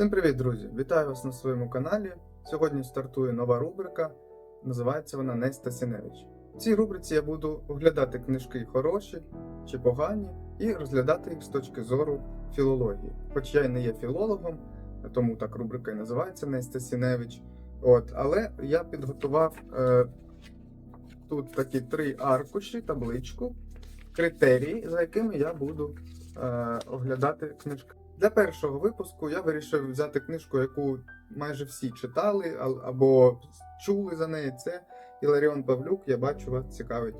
Всім привіт, друзі! Вітаю вас на своєму каналі. Сьогодні стартує нова рубрика. Називається вона Неста Сіневич. В цій рубриці я буду оглядати книжки хороші чи погані і розглядати їх з точки зору філології. Хоч я й не є філологом, тому так рубрика і називається Неста Сіневич. От, але я підготував е, тут такі три аркуші, табличку, критерії, за якими я буду е, оглядати книжки. Для першого випуску я вирішив взяти книжку, яку майже всі читали або чули за неї. Це Іларіон Павлюк. Я бачу, вас цікавить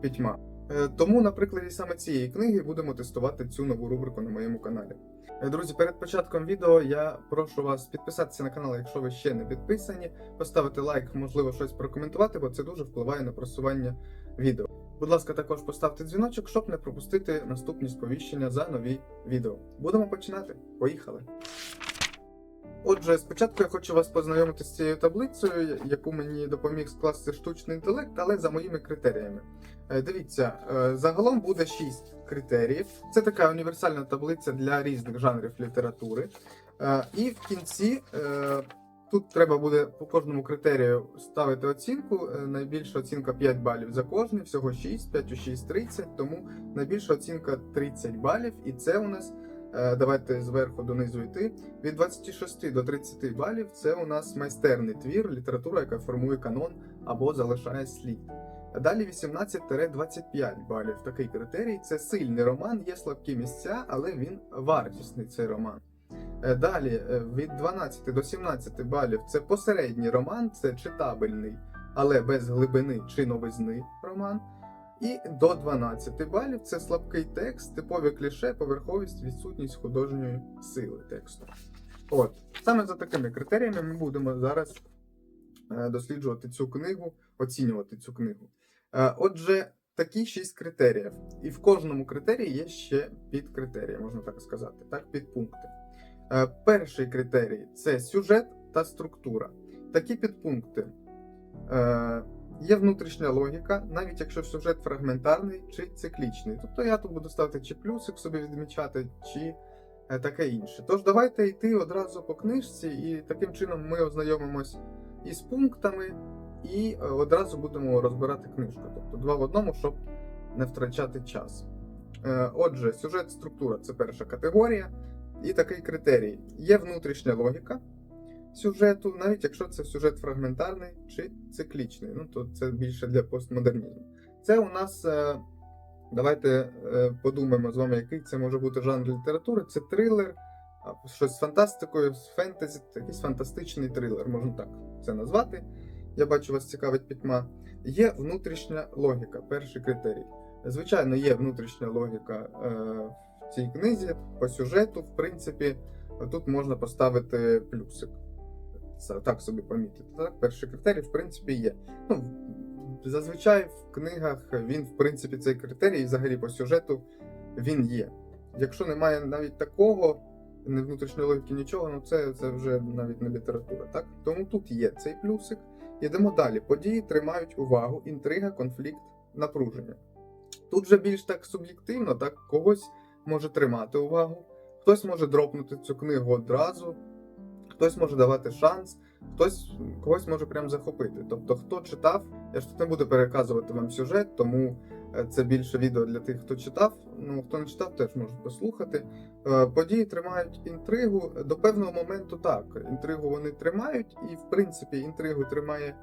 пітьма. Е, Тому на прикладі саме цієї книги будемо тестувати цю нову рубрику на моєму каналі. Е, Друзі, перед початком відео я прошу вас підписатися на канал, якщо ви ще не підписані, поставити лайк, можливо, щось прокоментувати, бо це дуже впливає на просування відео. Будь ласка, також поставте дзвіночок, щоб не пропустити наступні сповіщення за нові відео. Будемо починати. Поїхали! Отже, спочатку я хочу вас познайомити з цією таблицею, яку мені допоміг скласти штучний інтелект, але за моїми критеріями. Е, Дивіться, е, загалом буде 6 критеріїв. Це така універсальна таблиця для різних жанрів літератури. Е, І в кінці тут треба буде по кожному критерію ставити оцінку. Е, Найбільша оцінка 5 балів за кожний, всього 6, 5 у 6 30, тому найбільша оцінка 30 балів, і це у нас. е, Давайте зверху донизу йти. Від 26 до 30 балів це у нас майстерний твір, література, яка формує канон або залишає слід. Далі 18-25 балів. Такий критерій. Це сильний роман, є слабкі місця, але він вартісний цей роман. Е, Далі е, від 12 до 17 балів це посередній роман, це читабельний, але без глибини чи новизни роман. І до 12 балів це слабкий текст, типові кліше, поверховість, відсутність художньої сили тексту. От, саме за такими критеріями ми будемо зараз е, досліджувати цю книгу, оцінювати цю книгу. Отже, такі шість критеріїв. І в кожному критерії є ще підкритерії, можна так сказати, так, підпункти. Е, Перший критерій це сюжет та структура. Такі підпункти. Е, Є внутрішня логіка, навіть якщо сюжет фрагментарний чи циклічний. Тобто я тут буду ставити чи плюсик собі відмічати, чи е, таке інше. Тож давайте йти одразу по книжці, і таким чином ми ознайомимось із пунктами, і одразу будемо розбирати книжку. Тобто два в одному, щоб не втрачати час. Отже, сюжет, структура це перша категорія. І такий критерій: є внутрішня логіка сюжету, навіть якщо це сюжет фрагментарний чи циклічний. Ну, то це більше для постмодернізму. Це у нас. е, Давайте е, подумаємо з вами, який це може бути жанр літератури. Це трилер, щось з фантастикою, з фентезі, якийсь фантастичний трилер, можна так це назвати. Я бачу, вас цікавить пітьма. Є внутрішня логіка, перший критерій. Звичайно, є внутрішня логіка е, цій книзі по сюжету, в принципі, тут можна поставити плюсик. Так собі помітити. Так, перший критерій, в принципі, є. Ну, зазвичай в книгах він, в принципі, цей критерій, і взагалі по сюжету, він є. Якщо немає навіть такого, не внутрішньої логіки нічого, ну це, це вже навіть не література. Так? Тому тут є цей плюсик. Йдемо далі. Події тримають увагу, інтрига, конфлікт, напруження. Тут вже більш так суб'єктивно, так когось може тримати увагу, хтось може дропнути цю книгу одразу, хтось може давати шанс, хтось когось може прям захопити. Тобто, хто читав, я ж тут не буду переказувати вам сюжет, тому е, це більше відео для тих, хто читав. Ну хто не читав, теж може послухати. Е, Події тримають інтригу. До певного моменту так. Інтригу вони тримають, і в принципі інтригу тримає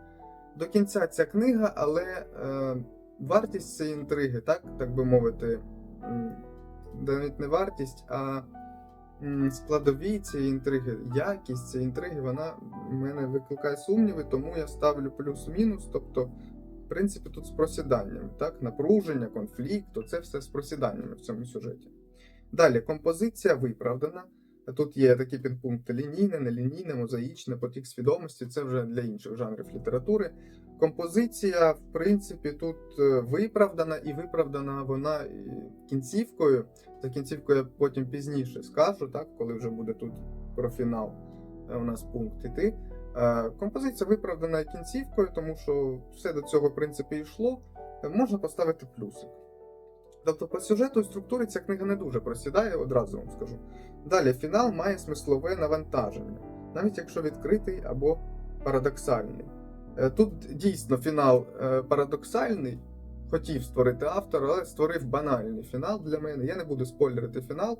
до кінця ця книга, але е, вартість цієї інтриги, так, так би мовити, навіть не вартість, а складові цієї інтриги, якість цієї інтриги, вона в мене викликає сумніви, тому я ставлю плюс-мінус. Тобто, в принципі, тут з просіданням, так, напруження, конфлікту, це все з просіданнями в цьому сюжеті. Далі, композиція виправдана. Тут є такі підпункти: лінійне, нелінійне, мозаїчне, потік свідомості це вже для інших жанрів літератури. Композиція, в принципі, тут е, виправдана, і виправдана вона е, кінцівкою. За кінцівкою я потім пізніше скажу, так, коли вже буде тут про фінал е, у нас пункт іти. Композиція виправдана кінцівкою, тому що все до цього, в принципі, йшло. Можна поставити плюсик. Тобто по сюжету і структурі ця книга не дуже просідає, одразу вам скажу. Далі фінал має смислове навантаження, навіть якщо відкритий або парадоксальний. Е, Тут дійсно фінал е, парадоксальний, хотів створити автор, але створив банальний фінал для мене. Я не буду спойлерити фінал.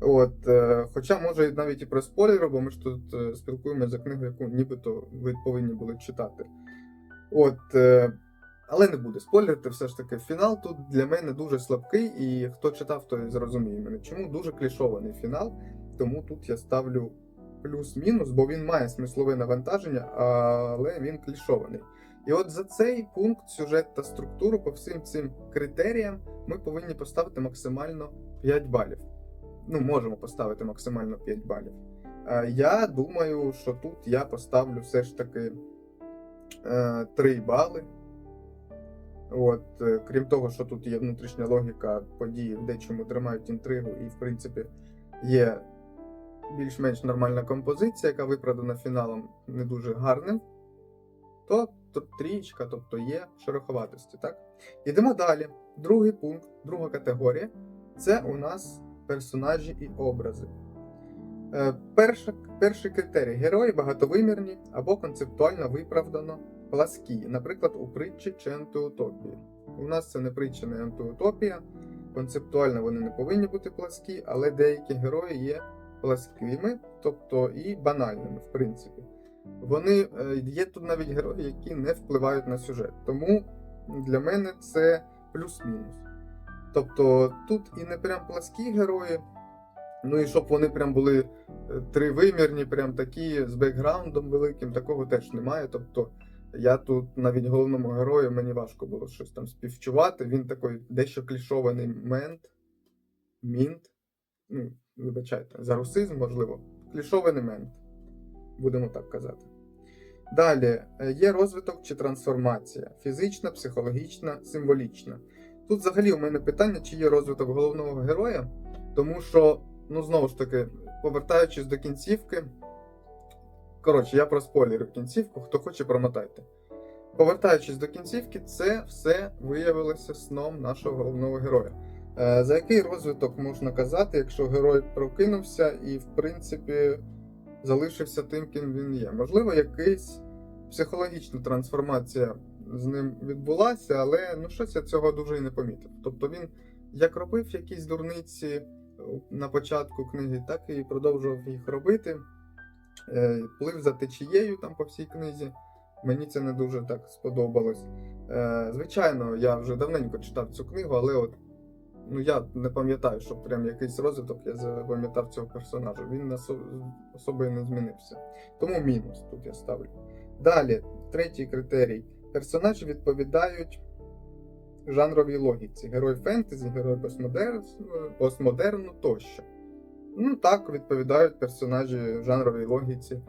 От, е, хоча може навіть і про спойлери, бо ми ж тут спілкуємося за книгу, яку нібито ви повинні були читати. От, але не буду спойлерити, все ж таки, фінал тут для мене дуже слабкий, і хто читав, той зрозуміє мене. Чому дуже клішований фінал, тому тут я ставлю плюс-мінус, бо він має смислове навантаження, але він клішований. І от за цей пункт сюжет та структуру по всім цим критеріям ми повинні поставити максимально 5 балів. Ну, можемо поставити максимально 5 балів. Е, Я думаю, що тут я поставлю все ж таки е, 3 бали. От, е, крім того, що тут є внутрішня логіка подій, в дечому тримають інтригу, і, в принципі, є більш-менш нормальна композиція, яка виправдана фіналом не дуже гарним, то, трієчка, тобто є шероховатості. Так? Ідемо далі. Другий пункт, друга категорія це у нас персонажі і образи. Е, перша, перший критерій герої багатовимірні або концептуально виправдано пласкі, наприклад, у притчі чи антиутопії. У нас це не притча, не антиутопія. Концептуально вони не повинні бути пласкі, але деякі герої є пласкими, тобто і банальними, в принципі. Вони е, є тут навіть герої, які не впливають на сюжет. Тому для мене це плюс-мінус. Тобто тут і не прям пласкі герої, ну і щоб вони прям були е, тривимірні, прям такі з бекграундом великим, такого теж немає. Тобто я тут навіть головному герою мені важко було щось там співчувати. Він такий дещо клішований мент, мінт. Ну, вибачайте, за русизм, можливо, клішований мент. Будемо так казати. Далі е, є розвиток чи трансформація: фізична, психологічна, символічна. Тут взагалі у мене питання, чи є розвиток головного героя, тому що, ну знову ж таки, повертаючись до кінцівки. Коротше, я про спойлери кінцівку, хто хоче, промотайте. Повертаючись до кінцівки, це все виявилося сном нашого головного героя. Е, За який розвиток можна казати, якщо герой прокинувся і, в принципі, залишився тим, ким він є? Можливо, якась психологічна трансформація з ним відбулася, але ну щось я цього дуже і не помітив. Тобто він як робив якісь дурниці на початку книги, так і продовжував їх робити. Е, Плив за течією там по всій книзі. Мені це не дуже так сподобалось. Е, Звичайно, я вже давненько читав цю книгу, але от ну я не пам'ятаю, що прям якийсь розвиток я запам'ятав цього персонажа. Він осо- особою не змінився. Тому мінус тут я ставлю. Далі, третій критерій. Персонажі відповідають жанровій логіці. Герой фентезі, герой постмодерну тощо. Ну так, відповідають персонажі жанровій логіці.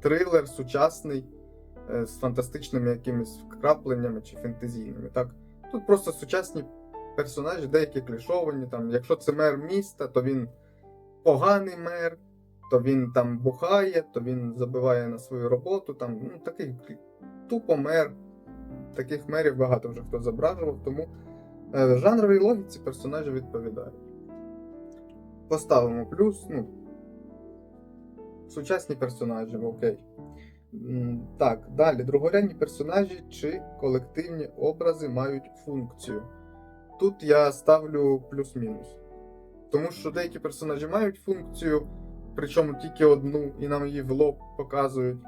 Трилер сучасний е, з фантастичними якимись вкрапленнями чи фентезійними. Так? Тут просто сучасні персонажі, деякі клішовані. Там, якщо це мер міста, то він поганий мер, то він там бухає, то він забиває на свою роботу. Там, ну, такий тупо мер. Таких мерів багато вже хто зображував, тому е, жанровій логіці персонажі відповідають. Поставимо плюс, ну. Сучасні персонажі, окей. Так, далі. Другорядні персонажі чи колективні образи мають функцію. Тут я ставлю плюс-мінус. Тому що деякі персонажі мають функцію, причому тільки одну, і нам її в лоб показують.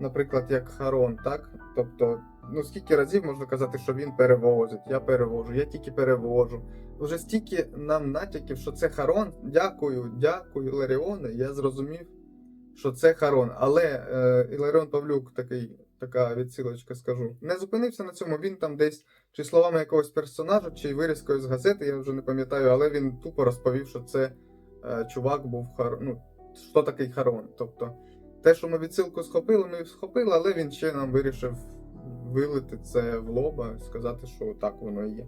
Наприклад, як Харон, так? Тобто, ну скільки разів можна казати, що він перевозить, я перевожу, я тільки перевожу. Вже стільки нам натяків, що це Харон. Дякую, дякую, Ларіоне. Я зрозумів, що це Харон. Але е, Іларіон Павлюк такий, така відсилочка скажу. Не зупинився на цьому. Він там десь чи словами якогось персонажа, чи вирізкою з газети, я вже не пам'ятаю, але він тупо розповів, що це е, чувак був Харон. Ну, що такий Харон. Тобто, те, що ми відсилку схопили, ми схопили, але він ще нам вирішив вилити це в лоба, сказати, що так воно і є.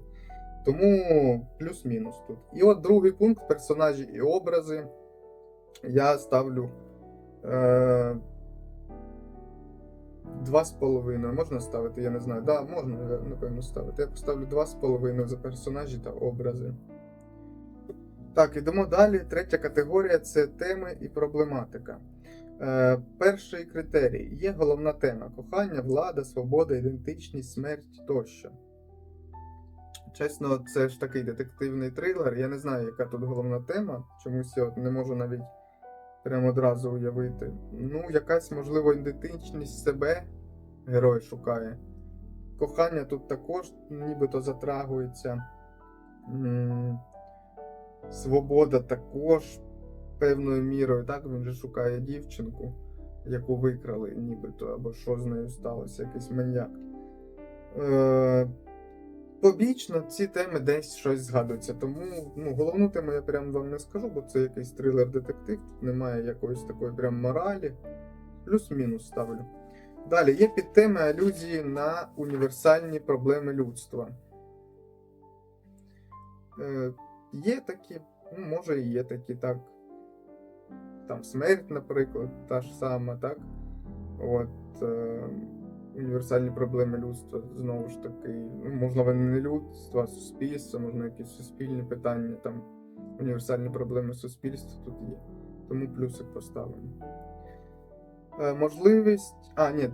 Тому плюс-мінус тут. І от другий пункт персонажі і образи. Я ставлю е, 2,5 можна ставити, я не знаю. Да, можна, напевно, ставити. Я поставлю 2,5 за персонажі та образи. Так, ідемо далі. Третя категорія це теми і проблематика. Е, перший критерій є головна тема: кохання, влада, свобода, ідентичність, смерть тощо. Чесно, це ж такий детективний трилер. Я не знаю, яка тут головна тема. Чомусь я не можу навіть прямо одразу уявити. Ну, якась, можливо, ідентичність себе герой шукає. Кохання тут також нібито затрагується. М, Свобода також певною мірою. Так, він же шукає дівчинку, яку викрали, нібито, або що з нею сталося, якийсь маньяк. Е, побічно ці теми десь щось згадується. Тому ну, головну тему я прям вам не скажу, бо це якийсь трилер-детектив, тут немає якоїсь такої прям моралі. Плюс-мінус ставлю. Далі є підтеми алюзії на універсальні проблеми людства. Е, є такі, ну, може і є такі, так. Там смерть, наприклад, та ж сама, так? От, е, універсальні проблеми людства, знову ж таки, ну, можливо, не людства, а суспільства, можна якісь суспільні питання, там універсальні проблеми суспільства тут є. Тому плюсик поставимо. Е, можливість. А, ні,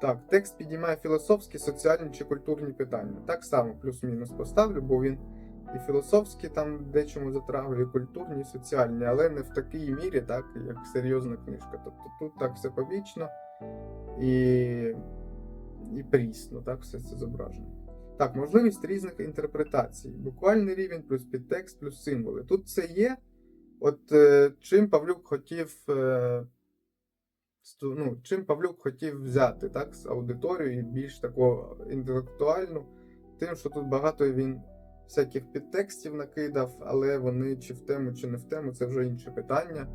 так, текст підіймає філософські, соціальні чи культурні питання. Так само плюс-мінус поставлю, бо він і філософські там дечому затрагує, і культурні, і соціальні, але не в такій мірі, так, як серйозна книжка. Тобто тут так все побічно і, і прісно, так, все це зображено. Так, можливість різних інтерпретацій. Буквальний рівень, плюс підтекст, плюс символи. Тут це є. От е, чим Павлюк хотів. Е, ну, чим Павлюк хотів взяти так, з аудиторію і більш таку інтелектуальну, тим, що тут багато він всяких підтекстів накидав, але вони чи в тему, чи не в тему, це вже інше питання.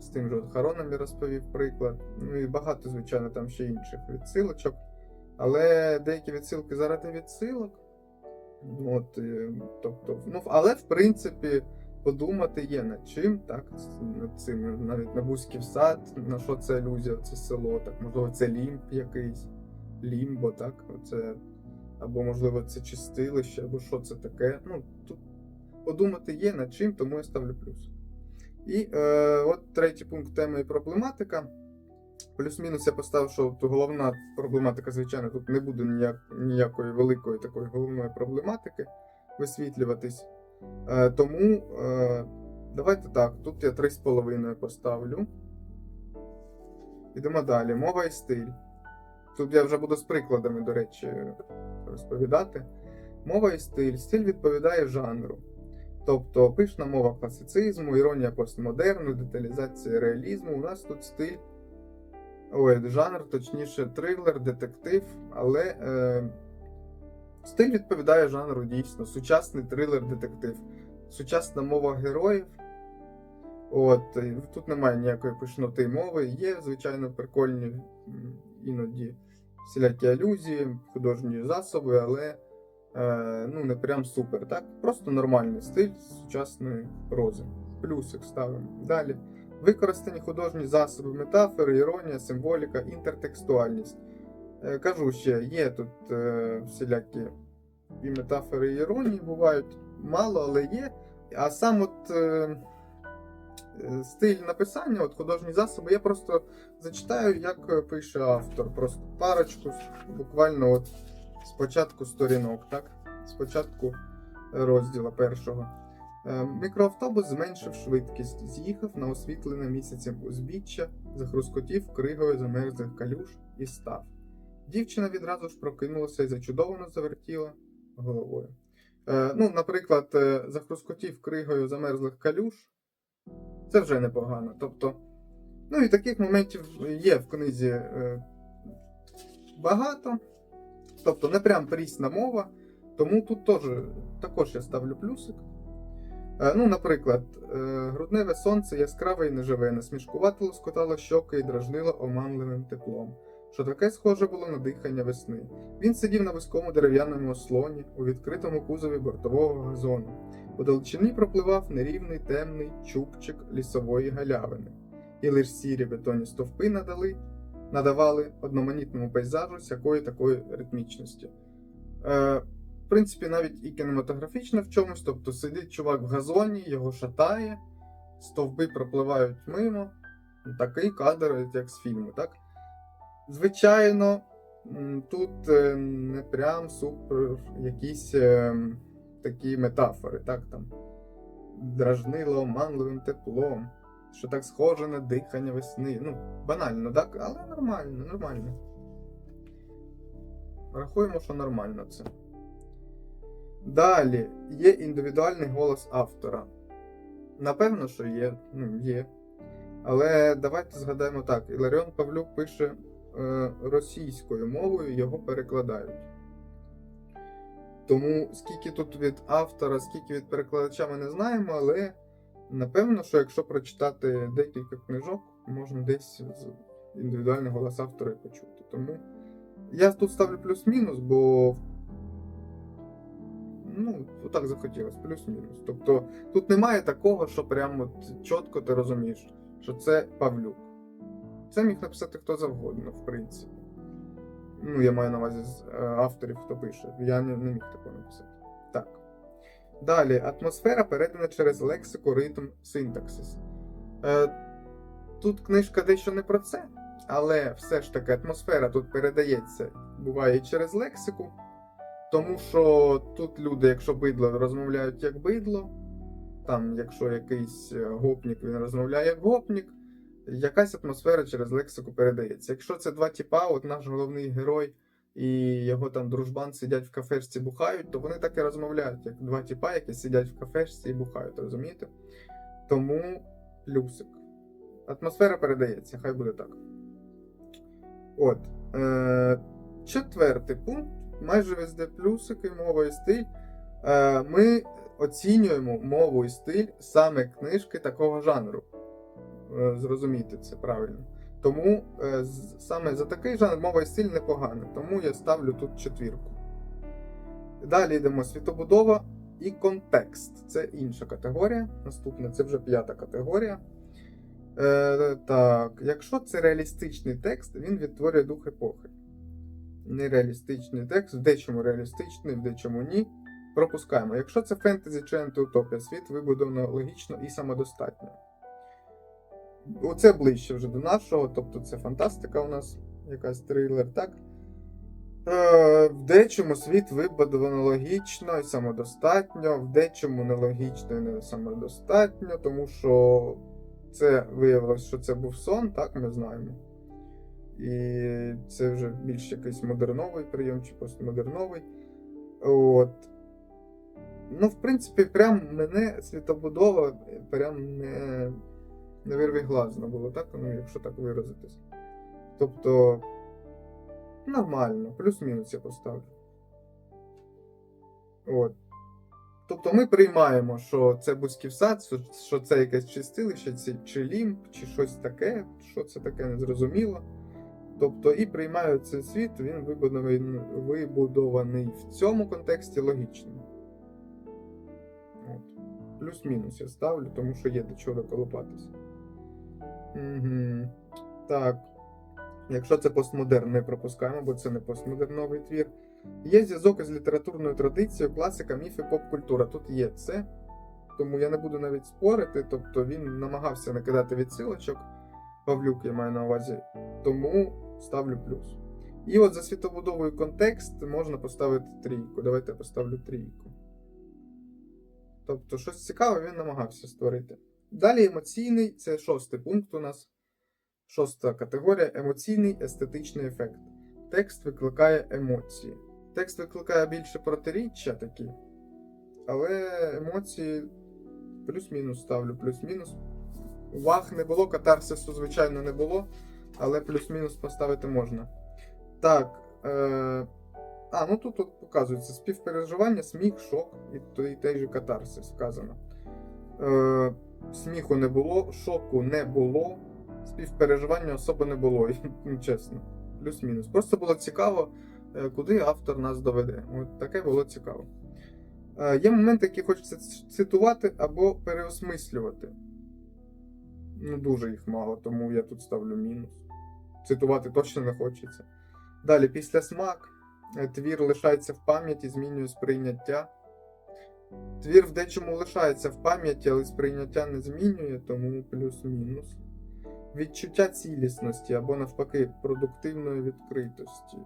З тим же Хароном я розповів приклад. Ну і багато, звичайно, там ще інших відсилочок. Але деякі відсилки заради відсилок. От, е, тобто, ну, але в принципі подумати є над чим, так, над цим, навіть на Бузьків сад, на що це алюзія, це село, так, можливо, це лімб якийсь, лімбо, так, оце, або, можливо, це чистилище, або що це таке. Ну, тут подумати є над чим, тому я ставлю плюс. І е, от третій пункт теми і проблематика. Плюс-мінус я поставив, що от головна проблематика, звичайно, тут не буде ніяк, ніякої великої такої головної проблематики висвітлюватись. Е, тому е, давайте так, тут я 3,5 поставлю. Ідемо далі. Мова і стиль. Тут я вже буду з прикладами, до речі, розповідати. Мова і стиль. Стиль відповідає жанру. Тобто пишна мова класицизму, іронія постмодерну, деталізація реалізму. У нас тут стиль. Ой, жанр, точніше, трилер, детектив, але е, стиль відповідає жанру дійсно. Сучасний трилер-детектив. Сучасна мова героїв. От, тут немає ніякої пишноти мови. Є, звичайно, прикольні іноді всілякі алюзії, художні засоби, але е, ну, не прям супер. Так? Просто нормальний стиль сучасної прози. Плюсик ставимо. Далі. Використані художні засоби, метафори, іронія, символіка, інтертекстуальність. Е, кажу ще, є тут е, всілякі і метафори, і іронії бувають мало, але є. А сам от е, стиль написання, от художні засоби, я просто зачитаю, як е, пише автор. Просто парочку, буквально от спочатку сторінок, так? Спочатку розділу першого. Е, Мікроавтобус зменшив швидкість, з'їхав на освітлене місяцем узбіччя, захрускотів кригою замерзлих калюш і став. Дівчина відразу ж прокинулася і зачудовано завертіла головою. Е, ну, наприклад, е, захрускотів кригою замерзлих калюш. Це вже непогано. Тобто, ну і таких моментів є в книзі е, багато. Тобто, не прям прісна мова. Тому тут теж, також я ставлю плюсик. Е, Ну, наприклад, е, грудневе сонце яскраве і неживе, насмішкувато лоскотало щоки і дражнило оманливим теплом, що таке схоже було на дихання весни. Він сидів на вузькому дерев'яному ослоні у відкритому кузові бортового газону. У далечині пропливав нерівний темний чубчик лісової галявини, і лиш сірі бетонні стовпи надали надавали одноманітному пейзажу всякої такої ритмічності. Е, в принципі, навіть і кінематографічно в чомусь, тобто сидить чувак в газоні, його шатає, стовби пропливають мимо. Такий кадр, як з фільму, так? Звичайно, тут е, не прям супер якісь е, такі метафори, так там. Дражнило оманливим теплом, що так схоже на дихання весни. Ну, банально, так? Але нормально, нормально. Рахуємо, що нормально це. Далі є індивідуальний голос автора. Напевно, що є. Ну, є. Але давайте згадаємо так: Іларіон Павлюк пише е, російською мовою, його перекладають. Тому скільки тут від автора, скільки від перекладача ми не знаємо, але напевно, що якщо прочитати декілька книжок, можна десь з індивідуальний голос автора і почути. Тому я тут ставлю плюс-мінус, бо ну, отак захотілося, плюс-мінус. Тобто тут немає такого, що прямо от чітко ти розумієш, що це Павлюк. Це міг написати хто завгодно, в принципі. Ну, я маю на увазі з е, авторів, хто пише. Я не, не міг такого написати. Так. Далі, атмосфера передана через лексику, ритм, синтаксис. Е, тут книжка дещо не про це, але все ж таки атмосфера тут передається, буває через лексику. Тому що тут люди, якщо бидло, розмовляють як бидло. Там, якщо якийсь е, гопнік, він розмовляє як гопнік, якась атмосфера через лексику передається. Якщо це два тіпа, от наш головний герой і його там дружбан сидять в кафешці бухають, то вони так і розмовляють, як два тіпа, які сидять в кафешці і бухають, розумієте? Тому плюсик. Атмосфера передається, хай буде так. От. Е- четвертий пункт. Майже везде плюсики, мова і стиль. Е- ми оцінюємо мову і стиль саме книжки такого жанру. Е, Зрозумійте це правильно. Тому е, саме за такий жанр мова і стиль непоганий. Тому я ставлю тут четвірку. Далі йдемо світобудова і контекст. Це інша категорія. Наступна це вже п'ята категорія. Е, так, якщо це реалістичний текст, він відтворює дух епохи. Нереалістичний текст, в дечому реалістичний, в дечому ні. Пропускаємо. Якщо це фентезі чи антиутопія, світ вибудовано логічно і самодостатньо. Оце ближче вже до нашого, тобто це фантастика у нас, якась трилер, так? Е, в дечому світ вибудовано логічно і самодостатньо, в дечому нелогічно і не самодостатньо, тому що це виявилось, що це був сон, так ми знаємо. І це вже більш якийсь модерновий прийом чи постмодерновий. От. Ну, в принципі, прям мене світобудова прям не, не вирвіглазно було, так? Ну, якщо так виразитись. Тобто, нормально, плюс-мінус я поставлю. От. Тобто ми приймаємо, що це Бузьківса, що- це якесь чистилище, чи, лімб, чи щось таке, що це таке незрозуміло. Тобто і приймаю цей світ, він вибудований, вибудований в цьому контексті логічно. Плюс-мінус я ставлю, тому що є до чого доколупатися. Угу. Так. Якщо це постмодерн, не пропускаємо, бо це не постмодерновий твір. Є зв'язок із літературною традицією, класика, міфи, поп-культура. Тут є це. Тому я не буду навіть спорити. Тобто він намагався накидати відсилочок. Павлюк я маю на увазі. Тому ставлю плюс. І от за світобудовою контекст можна поставити трійку. Давайте я поставлю трійку. Тобто, щось цікаве він намагався створити. Далі емоційний, це шостий пункт у нас. Шоста категорія емоційний естетичний ефект. Текст викликає емоції. Текст викликає більше протиріччя такі, але емоції плюс-мінус ставлю, плюс-мінус. Вах не було, катарсису, звичайно, не було, але плюс-мінус поставити можна. Так. Е... А, ну тут, тут показується співпереживання, сміх, шок і той, той же катарсис вказано. Е... Сміху не було, шоку не було, співпереживання особи не було, чесно. Плюс-мінус. Просто було цікаво, е, куди автор нас доведе. От таке було цікаво. Е, Є моменти, які хочеться цитувати або переосмислювати. Ну, дуже їх мало, тому я тут ставлю мінус. цитувати точно не хочеться. Далі, після смак, е, твір лишається в пам'яті, змінює сприйняття. Твір в дечому лишається в пам'яті, але сприйняття не змінює, тому плюс-мінус. Відчуття цілісності або навпаки продуктивної відкритості.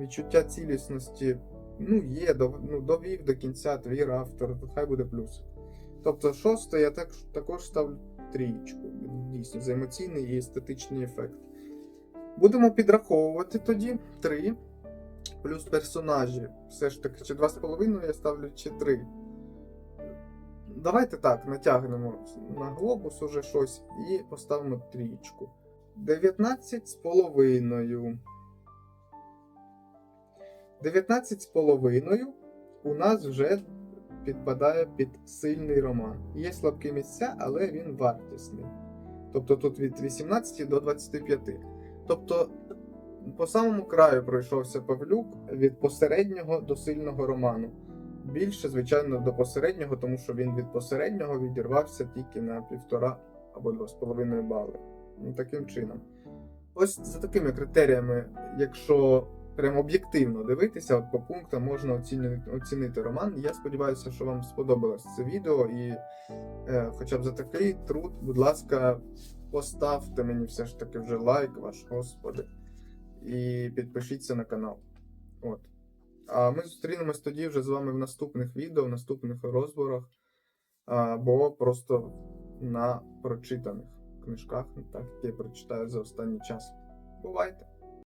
Відчуття цілісності ну, є, ну, довів до кінця твір автор, хай буде плюс. Тобто, шосте я так, також ставлю трієчку. Дійсно, за емоційний і естетичний ефект. Будемо підраховувати тоді 3 плюс персонажі. Все ж таки, чи 2,5 я ставлю, чи 3. Давайте так, натягнемо на глобус уже щось і поставимо трієчку. 19 з половиною. 19 з половиною у нас вже підпадає під сильний роман. Є слабкі місця, але він вартісний. Тобто тут від 18 до 25. Тобто, по самому краю пройшовся Павлюк від посереднього до сильного роману. Більше, звичайно, до посереднього, тому що він від посереднього відірвався тільки на півтора або 2,5 бали. Ну, таким чином. Ось за такими критеріями, якщо прям об'єктивно дивитися, от по пунктам можна оцінити, оцінити роман. Я сподіваюся, що вам сподобалось це відео, і е, хоча б за такий труд, будь ласка, поставте мені все ж таки вже лайк, ваш господи, і підпишіться на канал. От. А ми зустрінемось тоді вже з вами в наступних відео, в наступних розборах, або просто на прочитаних книжках, так, які я прочитаю за останній час. Бувайте!